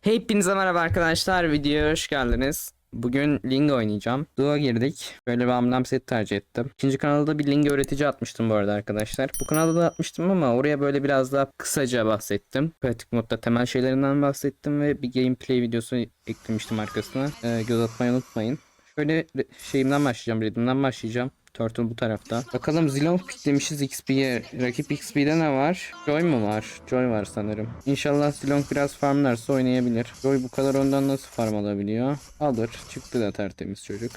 Hepinize merhaba arkadaşlar. Videoya hoş geldiniz. Bugün Ling oynayacağım. Duo girdik. Böyle bir amblem set tercih ettim. İkinci kanalda bir Ling öğretici atmıştım bu arada arkadaşlar. Bu kanalda da atmıştım ama oraya böyle biraz daha kısaca bahsettim. Pratik modda temel şeylerinden bahsettim ve bir gameplay videosu eklemiştim arkasına. Ee, göz atmayı unutmayın. Şöyle şeyimden başlayacağım. Redimden başlayacağım. Turtle bu tarafta. Bakalım Zilong piklemişiz XP'ye. Rakip XP'de ne var? Joy mu var? Joy var sanırım. İnşallah Zilong biraz farmlarsa oynayabilir. Joy bu kadar ondan nasıl farm alabiliyor? Alır. Çıktı da tertemiz çocuk.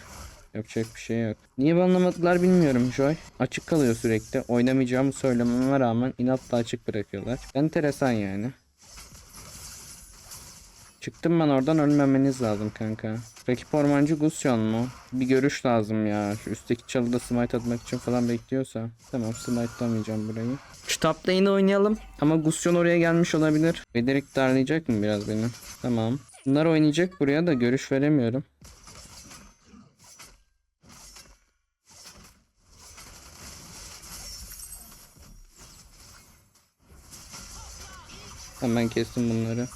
Yapacak bir şey yok. Niye banlamadılar bilmiyorum Joy. Açık kalıyor sürekli. Oynamayacağımı söylememe rağmen inatla açık bırakıyorlar. Enteresan yani. Çıktım ben oradan ölmemeniz lazım kanka. Rakip ormancı Gusyon mu? Bir görüş lazım ya. Şu üstteki çalıda smite atmak için falan bekliyorsa. Tamam smite'lamayacağım burayı. Top lane'i oynayalım. Ama Gusyon oraya gelmiş olabilir. Bederik darlayacak mı biraz beni? Tamam. Bunlar oynayacak buraya da görüş veremiyorum. Hemen kestim bunları.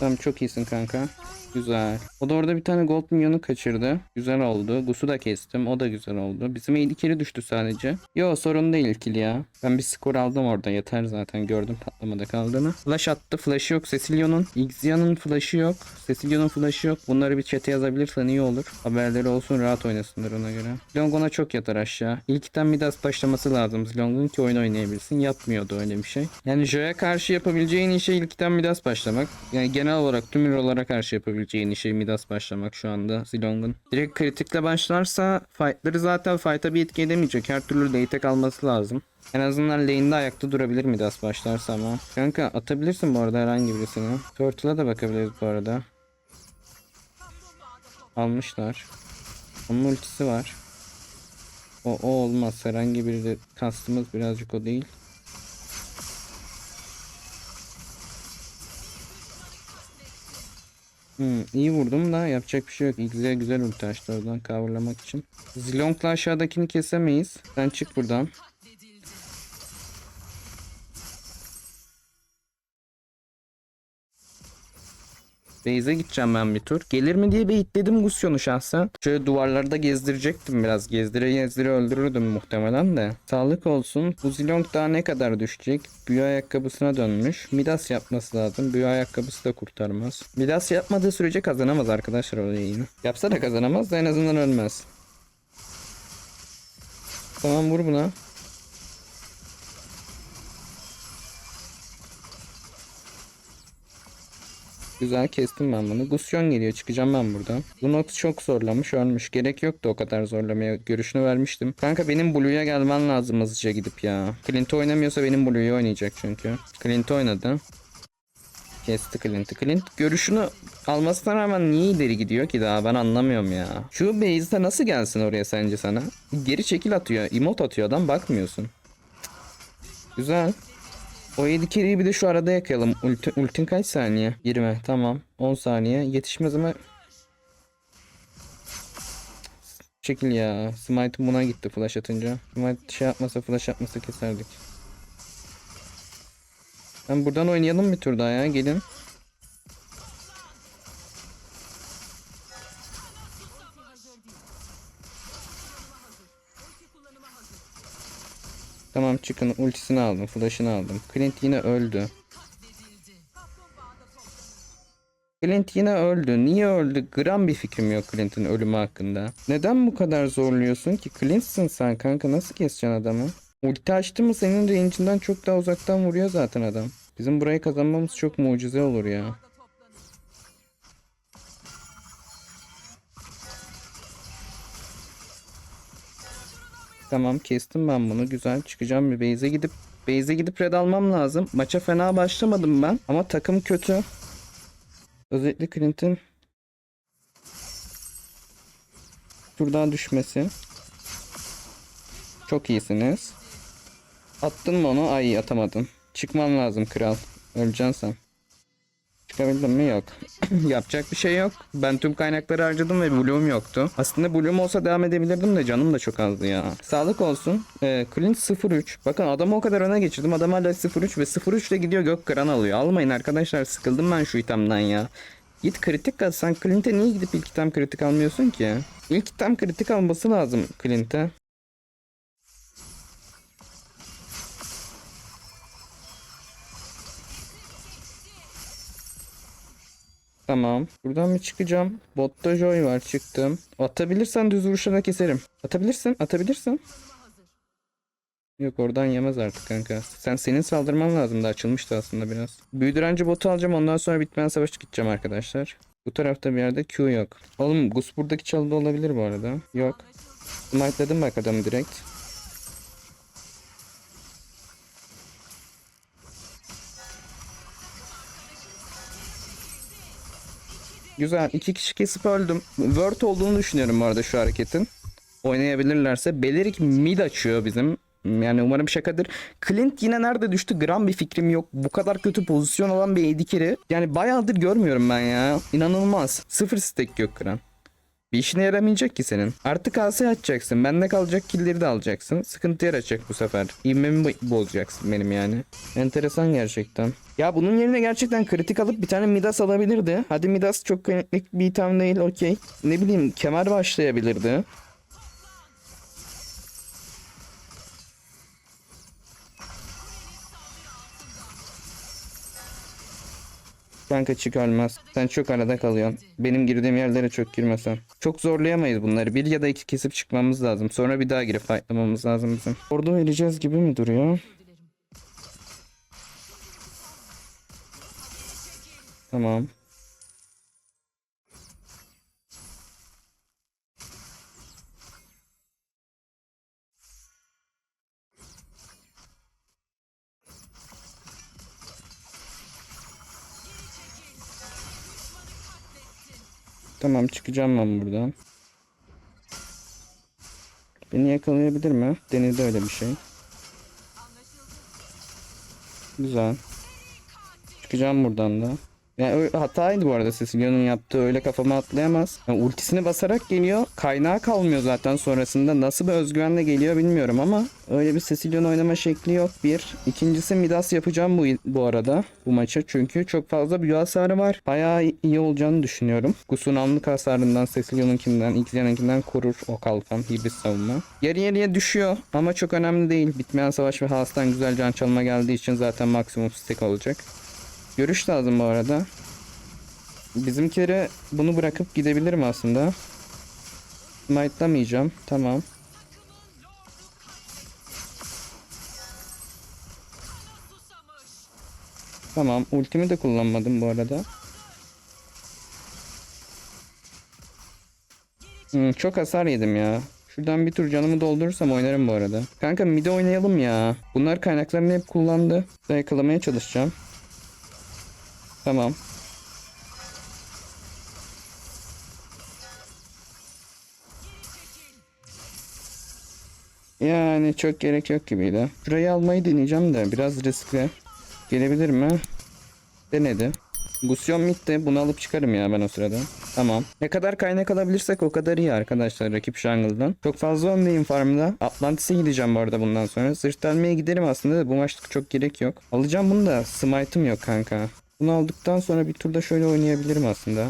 Tamam çok iyisin kanka. Güzel. O da orada bir tane gold minyonu kaçırdı. Güzel oldu. Gus'u da kestim. O da güzel oldu. Bizim carry düştü sadece. Yo sorun değil kill ya. Ben bir skor aldım orada. Yeter zaten. Gördüm patlamada kaldığını. Flash attı. Flash'ı yok. Cecilio'nun. Xzia'nın flash'ı yok. Cecilio'nun flash'ı yok. Bunları bir chat'e yazabilirsen iyi olur. Haberleri olsun. Rahat oynasınlar ona göre. Long ona çok yatar aşağı. İlkten Midas başlaması lazım. Long'un ki oyun oynayabilsin. Yapmıyordu öyle bir şey. Yani Joe'ya karşı yapabileceğin iyi şey ilkten Midas başlamak. Yani genel olarak tüm hero'lara karşı yapabileceğin şey Midas başlamak şu anda Zilong'un. Direkt kritikle başlarsa fightları zaten fight'a bir etki edemeyecek. Her türlü late'e kalması lazım. En azından lane'de ayakta durabilir Midas başlarsa ama. Kanka atabilirsin bu arada herhangi birisini. Turtle'a da bakabiliriz bu arada. Almışlar. Onun ultisi var. O, o olmaz. Herhangi biri de kastımız birazcık o değil. Hmm, iyi vurdum da yapacak bir şey yok. Güzel güzel ulti açtı oradan coverlamak için. Zilong'la aşağıdakini kesemeyiz. Sen çık buradan. Beyze gideceğim ben bir tur. Gelir mi diye beyitledim Gusyon'u şahsen. Şöyle duvarlarda gezdirecektim biraz. Gezdire gezdire öldürürdüm muhtemelen de. Sağlık olsun. Bu Zilong daha ne kadar düşecek? Büyü ayakkabısına dönmüş. Midas yapması lazım. Büyü ayakkabısı da kurtarmaz. Midas yapmadığı sürece kazanamaz arkadaşlar o yayını. Yapsa da kazanamaz da en azından ölmez. Tamam vur buna. Güzel kestim ben bunu. Gusyon geliyor çıkacağım ben buradan. Lunox çok zorlamış ölmüş. Gerek yoktu o kadar zorlamaya. Görüşünü vermiştim. Kanka benim Blue'ya gelmen lazım hızlıca gidip ya. Clint oynamıyorsa benim Blue'yu oynayacak çünkü. Clint oynadı. Kesti Clint'i. Clint görüşünü almasına rağmen niye ileri gidiyor ki daha ben anlamıyorum ya. Şu base'de nasıl gelsin oraya sence sana? Geri çekil atıyor. Emote atıyor adam bakmıyorsun. Güzel. O 7 kereyi bir de şu arada yakayalım. Ulti, ultin kaç saniye? 20. Tamam. 10 saniye. Yetişmez ama... Çekil ya. Smite'ım buna gitti flash atınca. Smite şey yapmasa flash atmasa keserdik. Ben buradan oynayalım bir tur daha ya. Gelin. Çıkın ultisini aldım flash'ını aldım. Clint yine öldü. Clint yine öldü. Niye öldü? Gram bir fikrim yok Clint'in ölümü hakkında. Neden bu kadar zorluyorsun ki? Clint'sin sen kanka nasıl keseceksin adamı? Ulti açtı mı senin range'inden çok daha uzaktan vuruyor zaten adam. Bizim burayı kazanmamız çok mucize olur ya. Tamam kestim ben bunu. Güzel çıkacağım bir base'e gidip base'e gidip red almam lazım. Maça fena başlamadım ben ama takım kötü. Özellikle Clint'in şuradan düşmesi. Çok iyisiniz. Attın mı onu? Ay atamadın. Çıkman lazım kral. Öleceksin sen. Çık Çıkabildim mi? Yok. Yapacak bir şey yok. Ben tüm kaynakları harcadım ve Blue'um yoktu. Aslında Blue'um olsa devam edebilirdim de canım da çok azdı ya. Sağlık olsun. Ee, Clint 03. Bakın adamı o kadar öne geçirdim. Adam hala 03 ve 03 ile gidiyor gök kıran alıyor. Almayın arkadaşlar. Sıkıldım ben şu itemden ya. Git kritik kaz. Sen Clint'e niye gidip ilk item kritik almıyorsun ki? İlk item kritik alması lazım Clint'e. Tamam. Buradan mı çıkacağım? Botta Joy var çıktım. Atabilirsen düz vuruşla keserim. Atabilirsin. Atabilirsin. Yok oradan yemez artık kanka. Sen senin saldırman lazım da açılmıştı aslında biraz. Büyü direnci botu alacağım ondan sonra bitmeyen savaş gideceğim arkadaşlar. Bu tarafta bir yerde Q yok. Oğlum Gus buradaki çalıda olabilir bu arada. Yok. Smite'ladım bak adamı direkt. Güzel. iki kişi kesip öldüm. Word olduğunu düşünüyorum bu arada şu hareketin. Oynayabilirlerse. Belirik mid açıyor bizim. Yani umarım şakadır. Clint yine nerede düştü gram bir fikrim yok. Bu kadar kötü pozisyon olan bir carry. Yani bayağıdır görmüyorum ben ya. İnanılmaz. Sıfır stack yok kıran. Bir işine yaramayacak ki senin. Artık AS atacaksın. Bende kalacak killleri de alacaksın. Sıkıntı yaratacak bu sefer. İvmemi bo- bozacaksın benim yani. Enteresan gerçekten. Ya bunun yerine gerçekten kritik alıp bir tane Midas alabilirdi. Hadi Midas çok kritik bir item değil okey. Ne bileyim kemer başlayabilirdi. Kanka çık ölmez. Sen çok arada kalıyorsun. Benim girdiğim yerlere çok girmesen. Çok zorlayamayız bunları. Bir ya da iki kesip çıkmamız lazım. Sonra bir daha girip fightlamamız lazım bizim. Orada vereceğiz gibi mi duruyor? Tamam. Tamam çıkacağım ben buradan. Beni yakalayabilir mi? Denedi öyle bir şey. Güzel. Çıkacağım buradan da. Yani hataydı bu arada Cecilio'nun yaptığı öyle kafama atlayamaz. Yani ultisini basarak geliyor. Kaynağı kalmıyor zaten sonrasında. Nasıl bir özgüvenle geliyor bilmiyorum ama öyle bir Cecilio'nun oynama şekli yok. Bir. İkincisi Midas yapacağım bu, bu arada bu maçı. Çünkü çok fazla büyü hasarı var. Bayağı iyi olacağını düşünüyorum. Gus'un anlık hasarından Cecilio'nunkinden, İkilia'nınkinden korur o kalkan. Hibis savunma. Yarı yarıya düşüyor ama çok önemli değil. Bitmeyen savaş ve Haas'tan güzel can çalma geldiği için zaten maksimum stack olacak. Görüş lazım bu arada. Bizimkilere bunu bırakıp gidebilirim aslında. Smite'lamayacağım. Tamam. Tamam. Ultimi de kullanmadım bu arada. Hmm, çok hasar yedim ya. Şuradan bir tur canımı doldurursam oynarım bu arada. Kanka mide oynayalım ya. Bunlar kaynaklarını hep kullandı. Yakalamaya çalışacağım. Tamam. Yani çok gerek yok gibiydi. Şurayı almayı deneyeceğim de biraz riskli. Gelebilir mi? Denedi. Gusyon midde bunu alıp çıkarım ya ben o sırada. Tamam. Ne kadar kaynak alabilirsek o kadar iyi arkadaşlar rakip jungle'dan. Çok fazla öndeyim farmda. Atlantis'e gideceğim bu arada bundan sonra. Zırh delmeye giderim aslında da bu maçlık çok gerek yok. Alacağım bunu da smite'ım yok kanka. Bunu aldıktan sonra bir turda şöyle oynayabilirim aslında.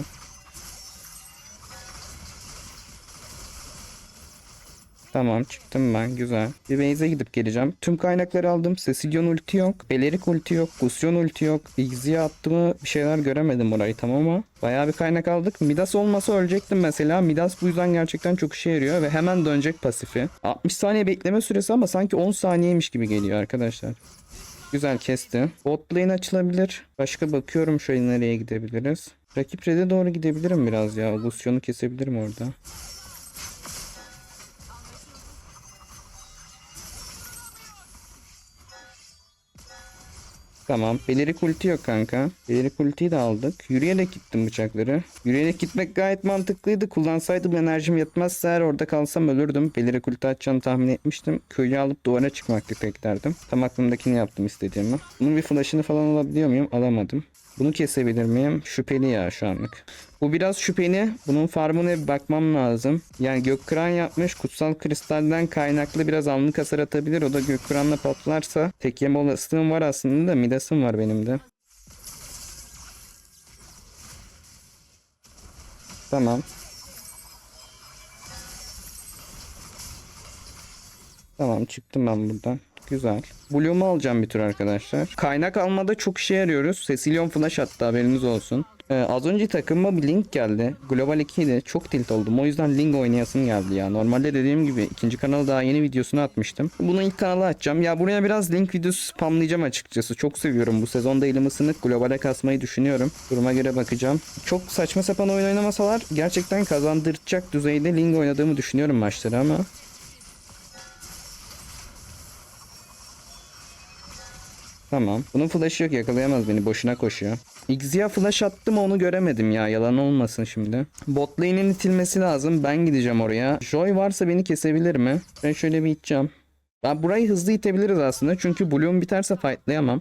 Tamam çıktım ben güzel. Bir base'e gidip geleceğim. Tüm kaynakları aldım. Cecilion ulti yok. Belerik ulti yok. Gusyon ulti yok. X'ye attığımı bir şeyler göremedim orayı tamam ama. Bayağı bir kaynak aldık. Midas olmasa ölecektim mesela. Midas bu yüzden gerçekten çok işe yarıyor ve hemen dönecek pasifi. 60 saniye bekleme süresi ama sanki 10 saniyeymiş gibi geliyor arkadaşlar. Güzel kesti. Bot lane açılabilir. Başka bakıyorum şöyle nereye gidebiliriz. Rakip red'e doğru gidebilirim biraz ya. Gusyon'u kesebilirim orada. Tamam. Belirik ulti yok kanka. Belirik ultiyi de aldık. Yürüyerek gittim bıçakları. Yürüyerek gitmek gayet mantıklıydı. Kullansaydım enerjim yetmezse eğer orada kalsam ölürdüm. Belirik ulti atacağını tahmin etmiştim. Köyü alıp duvara çıkmakta beklerdim. Tam aklımdakini yaptım istediğimi. Bunun bir flash'ını falan alabiliyor muyum? Alamadım. Bunu kesebilir miyim? Şüpheli ya şu anlık. Bu biraz şüpheli. Bunun farmına bir bakmam lazım. Yani gökkıran yapmış. Kutsal kristalden kaynaklı biraz anlık hasar atabilir. O da gökkıranla patlarsa tek yeme olasılığım var aslında da midasım var benim de. Tamam. Tamam çıktım ben buradan. Güzel. Bloom'u alacağım bir tür arkadaşlar. Kaynak almada çok işe yarıyoruz. Cecilion Flash hatta haberiniz olsun. Ee, az önce takıma bir link geldi. Global 2'de çok tilt oldum. O yüzden link oynayasım geldi ya. Normalde dediğim gibi ikinci kanala daha yeni videosunu atmıştım. Bunu ilk kanala açacağım. Ya buraya biraz link videosu spamlayacağım açıkçası. Çok seviyorum. Bu sezonda elim ısınık. Globale kasmayı düşünüyorum. Duruma göre bakacağım. Çok saçma sapan oyun oynamasalar gerçekten kazandıracak düzeyde link oynadığımı düşünüyorum maçları ama Tamam. Bunun flash'ı yok yakalayamaz beni. Boşuna koşuyor. X'ya flash attım onu göremedim ya. Yalan olmasın şimdi. Bot lane'in itilmesi lazım. Ben gideceğim oraya. Joy varsa beni kesebilir mi? Ben şöyle bir iteceğim. Ben burayı hızlı itebiliriz aslında. Çünkü Bloom biterse fightlayamam.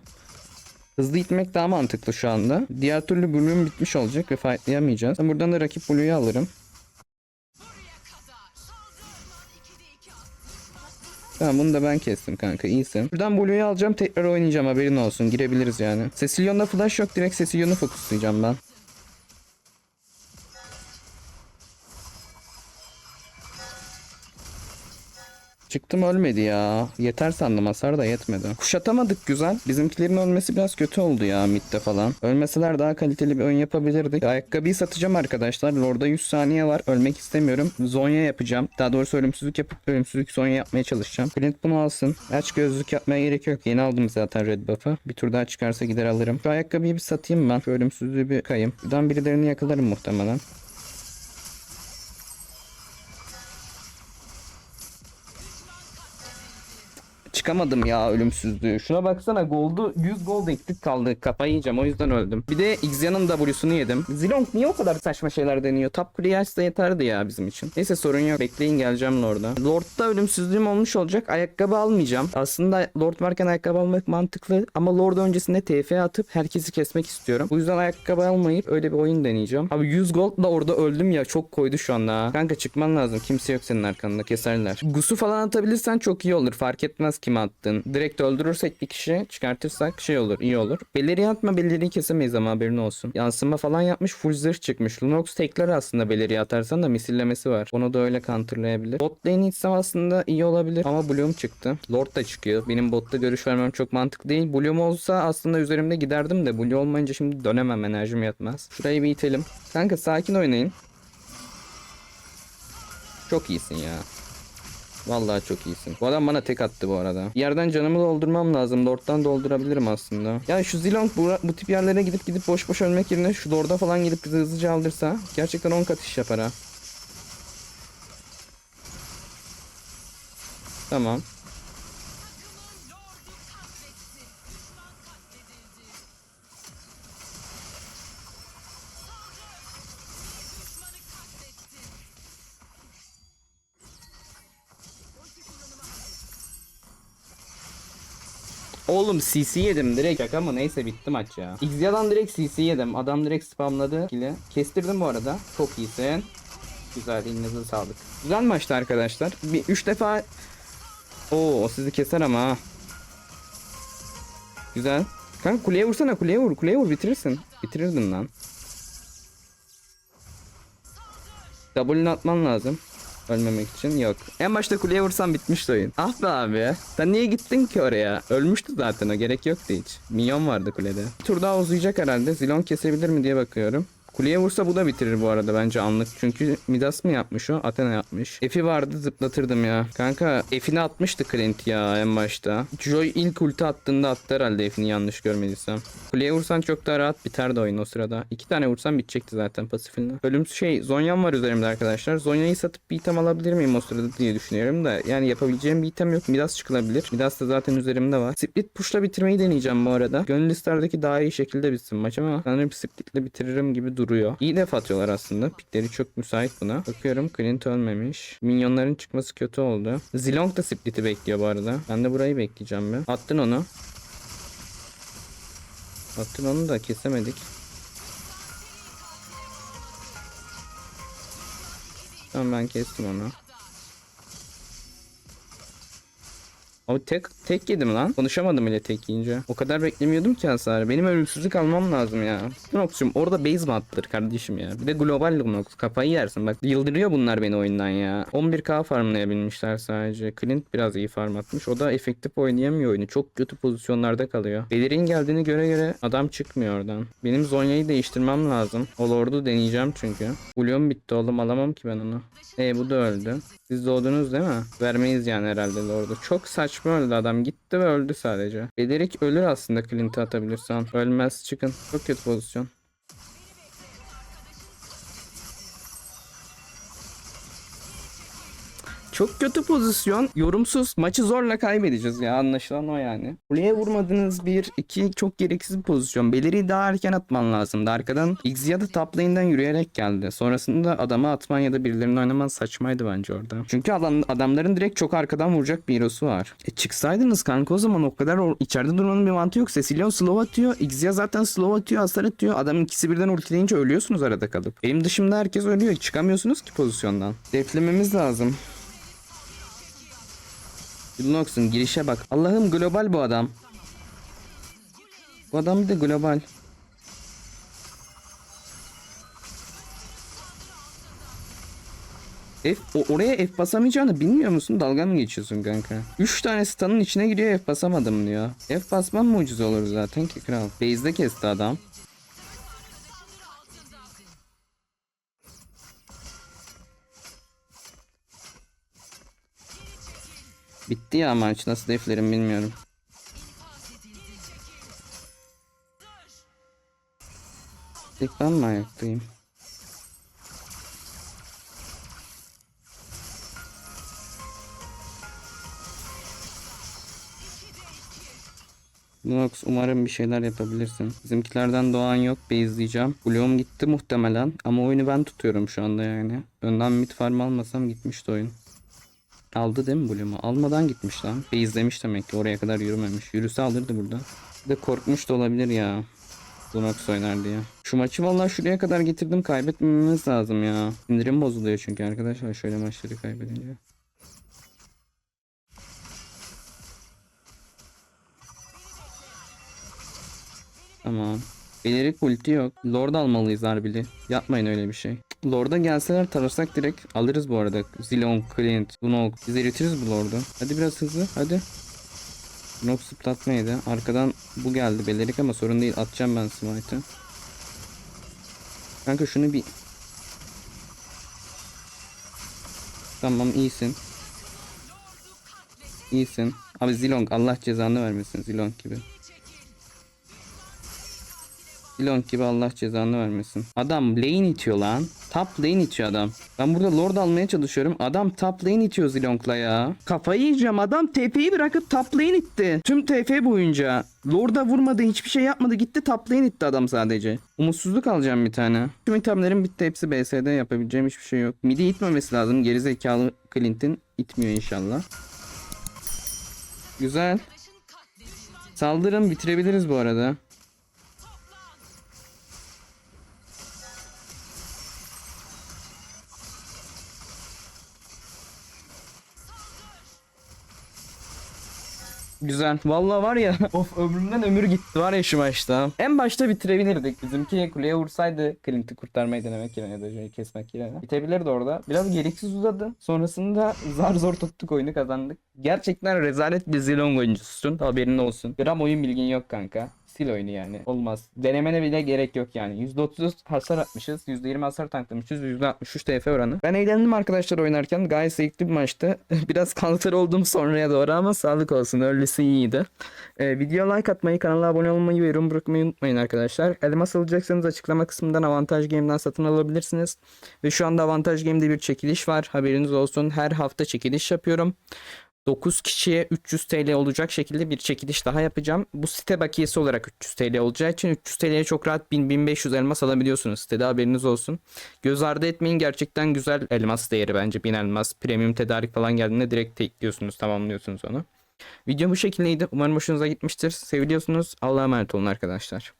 Hızlı itmek daha mantıklı şu anda. Diğer türlü Bloom bitmiş olacak ve fightlayamayacağız. Ben buradan da rakip Blue'yu alırım. Tamam bunu da ben kestim kanka iyisin. Buradan Blue'yu alacağım tekrar oynayacağım haberin olsun girebiliriz yani. Cecilion'da flash yok direkt Cecilion'u fokuslayacağım ben. Çıktım ölmedi ya. Yeter sandım hasar da yetmedi. Kuşatamadık güzel. Bizimkilerin ölmesi biraz kötü oldu ya midde falan. Ölmeseler daha kaliteli bir oyun yapabilirdik. Ayakkabıyı satacağım arkadaşlar. Lord'a 100 saniye var. Ölmek istemiyorum. Zonya yapacağım. Daha doğrusu ölümsüzlük yapıp ölümsüzlük Zonya yapmaya çalışacağım. Clint bunu alsın. Aç gözlük yapmaya gerek yok. Yeni aldım zaten red buff'ı. Bir tur daha çıkarsa gider alırım. Şu ayakkabıyı bir satayım ben. Şu ölümsüzlüğü bir kayayım. Buradan birilerini yakalarım muhtemelen. Çıkamadım ya ölümsüzlüğü. Şuna baksana gold'u 100 gold eksik kaldı. Kafayı yiyeceğim o yüzden öldüm. Bir de Xyan'ın W'sunu yedim. Zilong niye o kadar saçma şeyler deniyor? Top kuleyi açsa yeterdi ya bizim için. Neyse sorun yok. Bekleyin geleceğim Lord'a. Lord'da ölümsüzlüğüm olmuş olacak. Ayakkabı almayacağım. Aslında Lord varken ayakkabı almak mantıklı. Ama Lord öncesinde TF atıp herkesi kesmek istiyorum. Bu yüzden ayakkabı almayıp öyle bir oyun deneyeceğim. Abi 100 gold da orada öldüm ya. Çok koydu şu anda ha. Kanka çıkman lazım. Kimse yok senin arkanda. Keserler. Gusu falan atabilirsen çok iyi olur. Fark etmez attın. Direkt öldürürsek bir kişi çıkartırsak şey olur iyi olur. Beleri atma beleri kesemeyiz ama haberin olsun. Yansıma falan yapmış full zırh çıkmış. Lunox tekler aslında beleri atarsan da misillemesi var. Onu da öyle counterlayabilir. Bot lane'i itsem aslında iyi olabilir. Ama Bloom çıktı. Lord da çıkıyor. Benim botta görüş vermem çok mantıklı değil. Bloom olsa aslında üzerimde giderdim de Blue olmayınca şimdi dönemem enerjim yetmez. Şurayı bir itelim. Kanka sakin oynayın. Çok iyisin ya. Vallahi çok iyisin. Bu adam bana tek attı bu arada. Yerden canımı doldurmam lazım. Lord'dan doldurabilirim aslında. Ya şu Zilong bu, bu tip yerlere gidip gidip boş boş ölmek yerine şu Lord'a falan gidip bizi hızlıca aldırsa gerçekten 10 kat iş yapar ha. Tamam. Oğlum CC yedim direkt şaka mı neyse bitti maç ya. Xya'dan direkt CC yedim. Adam direkt spamladı. Kili. Kestirdim bu arada. Çok iyisin. Güzel elinize sağlık. Güzel maçtı arkadaşlar. Bir 3 defa Oo sizi keser ama ha. Güzel. Kanka kuleye vursana kuleye vur kuleye vur bitirirsin. Bitirirdin lan. W'ni atman lazım. Ölmemek için yok. En başta kuleye vursan bitmişti oyun. Ah be abi. Sen niye gittin ki oraya? Ölmüştü zaten o gerek yoktu hiç. Minyon vardı kulede. Bir tur daha uzayacak herhalde. Zilon kesebilir mi diye bakıyorum. Kuleye vursa bu da bitirir bu arada bence anlık. Çünkü Midas mı yapmış o? Athena yapmış. F'i vardı zıplatırdım ya. Kanka F'ini atmıştı Clint ya en başta. Joy ilk ulti attığında attı herhalde F'ini yanlış görmediysem. Kuleye vursan çok daha rahat biterdi oyun o sırada. İki tane vursan bitecekti zaten pasifinde. Ölümsüz şey Zonya'm var üzerimde arkadaşlar. Zonya'yı satıp bir item alabilir miyim o sırada diye düşünüyorum da. Yani yapabileceğim bir item yok. Midas çıkılabilir. Midas da zaten üzerimde var. Split push'la bitirmeyi deneyeceğim bu arada. Gönül listelerdeki daha iyi şekilde bitsin maç ama sanırım split'le bitiririm gibi duruyor. İyi def atıyorlar aslında. Pikleri çok müsait buna. Bakıyorum Clint ölmemiş. Minyonların çıkması kötü oldu. Zilong da split'i bekliyor bu arada. Ben de burayı bekleyeceğim ben. Attın onu. Attın onu da kesemedik. Tamam ben kestim onu. Abi tek tek yedim lan. Konuşamadım bile tek yiyince. O kadar beklemiyordum ki hasarı. Benim ölümsüzlük almam lazım ya. Lunox'cum orada base mi attır kardeşim ya? Bir de global Lunox. Kafayı yersin bak. Yıldırıyor bunlar beni oyundan ya. 11k farmlayabilmişler sadece. Clint biraz iyi farm atmış. O da efektif oynayamıyor oyunu. Çok kötü pozisyonlarda kalıyor. Belir'in geldiğini göre göre adam çıkmıyor oradan. Benim Zonya'yı değiştirmem lazım. O Lord'u deneyeceğim çünkü. Bulyon bitti oğlum alamam ki ben onu. E bu da öldü. Siz doğdunuz değil mi? Vermeyiz yani herhalde Lord'u. Çok saçma öldü adam. Gitti ve öldü sadece. Belirik ölür aslında Clint'i atabilirsen. Ölmez çıkın. Çok kötü pozisyon. Çok kötü pozisyon. Yorumsuz. Maçı zorla kaybedeceğiz ya. Anlaşılan o yani. Kuleye vurmadınız bir. iki çok gereksiz bir pozisyon. Beliri'yi daha erken atman lazımdı. Arkadan Xia da top yürüyerek geldi. Sonrasında adama atman ya da birilerini oynaman saçmaydı bence orada. Çünkü adam, adamların direkt çok arkadan vuracak bir hero'su var. E çıksaydınız kanka o zaman o kadar içeride durmanın bir mantığı yok. Cecilion slow atıyor. Xia zaten slow atıyor. Hasar atıyor. Adamın ikisi birden ultileyince ölüyorsunuz arada kalıp. Benim dışımda herkes ölüyor. Çıkamıyorsunuz ki pozisyondan. Deflememiz lazım. Lunox'un girişe bak. Allah'ım global bu adam. Bu adam bir de global. F, o, oraya F basamayacağını bilmiyor musun? Dalga mı geçiyorsun kanka? 3 tane stun'ın içine giriyor F basamadım diyor. F basmam mucize olur zaten ki kral. Base'de kesti adam. Bitti ya maç. Nasıl deflerim bilmiyorum. Tek ben mi ayaktayım? Nox umarım bir şeyler yapabilirsin. Bizimkilerden doğan yok. Base'leyeceğim. Blue'um gitti muhtemelen. Ama oyunu ben tutuyorum şu anda yani. Önden mid farm almasam gitmişti oyun. Aldı değil mi Blue'umu? Almadan gitmiş lan. Base'lemiş demek ki oraya kadar yürümemiş. Yürüse alırdı burada. Bir de korkmuş da olabilir ya. Lunox oynar diye. Şu maçı vallahi şuraya kadar getirdim. Kaybetmememiz lazım ya. Sindirim bozuluyor çünkü arkadaşlar şöyle maçları kaybedince. Tamam. Belirik ulti yok. Lord almalıyız harbili. Yapmayın öyle bir şey. Lord'a gelseler tarasak direkt alırız bu arada. Zilon, Clint, Lunok. Biz eritiriz bu Lord'u. Hadi biraz hızlı. Hadi. Lunok zıplatmaydı. Arkadan bu geldi Belirik ama sorun değil. Atacağım ben smite'ı. Kanka şunu bir... Tamam iyisin. İyisin. Abi Zilong Allah cezanı vermesin Zilong gibi. Zilong gibi Allah cezanı vermesin. Adam lane itiyor lan. Top lane itiyor adam. Ben burada lord almaya çalışıyorum. Adam top lane itiyor Zilong'la ya. Kafayı yiyeceğim. Adam TP'yi bırakıp top lane itti. Tüm TP boyunca. Lord'a vurmadı. Hiçbir şey yapmadı. Gitti top lane itti adam sadece. Umutsuzluk alacağım bir tane. Tüm itemlerim bitti. Hepsi BS'de. Yapabileceğim hiçbir şey yok. Midi itmemesi lazım. Gerizekalı Clint'in itmiyor inşallah. Güzel. Saldırın bitirebiliriz bu arada. Güzel. Vallahi var ya of ömrümden ömür gitti var ya şu maçta. En başta bitirebilirdik. Bizimki kuleye vursaydı Clint'i kurtarmayı denemek yerine ya da Joe'yu kesmek yerine. Bitebilirdi orada. Biraz gereksiz uzadı. Sonrasında zar zor tuttuk oyunu kazandık. Gerçekten rezalet bir Zilong oyuncususun. Haberin olsun. Gram oyun bilgin yok kanka. Sil oyunu yani. Olmaz. Denemene bile gerek yok yani. %30 hasar atmışız. %20 hasar tanklamışız. %63 TF oranı. Ben eğlendim arkadaşlar oynarken. Gayet zevkli bir maçtı. Biraz kanser oldum sonraya doğru ama sağlık olsun. Öylesi iyiydi. Ee, video like atmayı, kanala abone olmayı ve yorum bırakmayı unutmayın arkadaşlar. Elmas alacaksanız açıklama kısmından Avantaj Game'den satın alabilirsiniz. Ve şu anda Avantaj Game'de bir çekiliş var. Haberiniz olsun. Her hafta çekiliş yapıyorum. 9 kişiye 300 TL olacak şekilde bir çekiliş daha yapacağım. Bu site bakiyesi olarak 300 TL olacağı için 300 TL'ye çok rahat 1000-1500 elmas alabiliyorsunuz. Sitede haberiniz olsun. Göz ardı etmeyin gerçekten güzel elmas değeri bence 1000 elmas. Premium tedarik falan geldiğinde direkt tekliyorsunuz tamamlıyorsunuz onu. Video bu şekildeydi. Umarım hoşunuza gitmiştir. Seviliyorsunuz. Allah'a emanet olun arkadaşlar.